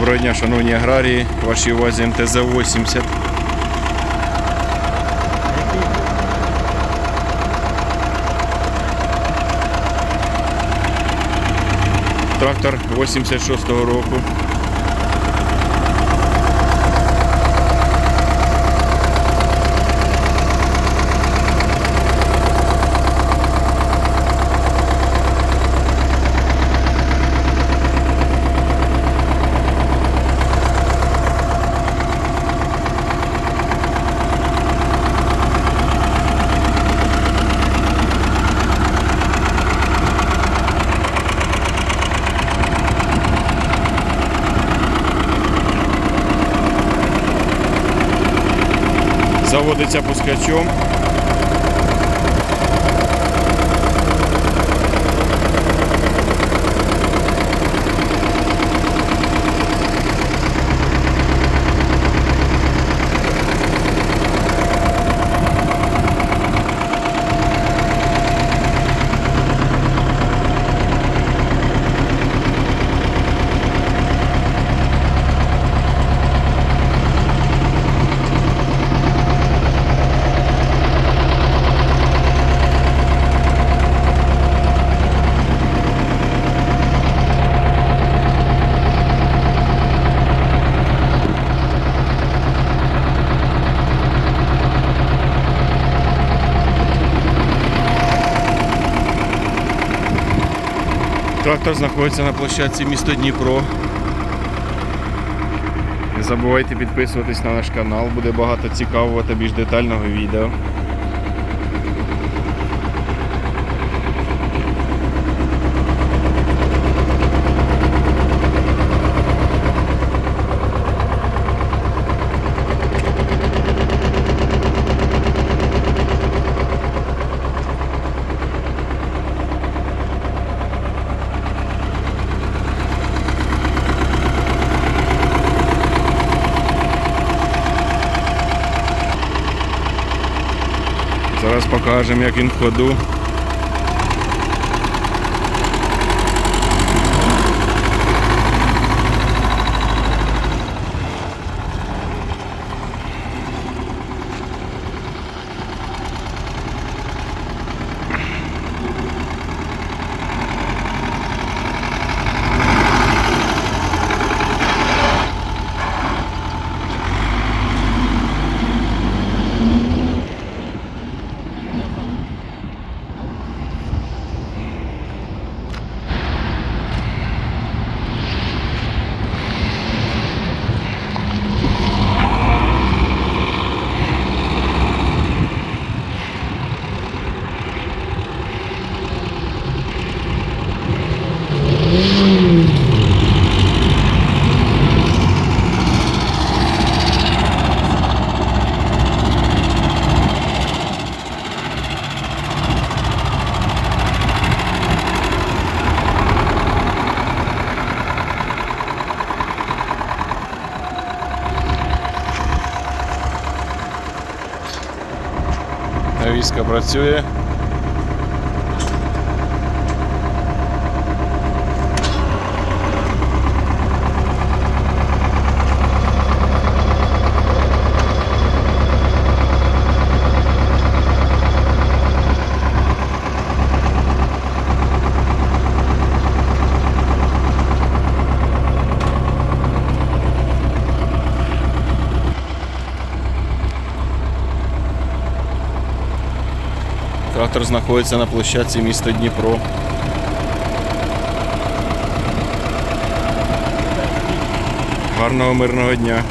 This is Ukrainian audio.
Доброго дня, шановні аграрії, вашій увазі МТЗ-80. Трактор 86-го року. Заводиться пускачом. Трактор знаходиться на площадці місто Дніпро. Не забувайте підписуватись на наш канал, буде багато цікавого та більш детального відео. Зараз покажемо, як він в ходу. Навіска працює. Трактор знаходиться на площадці міста Дніпро. Гарного мирного дня.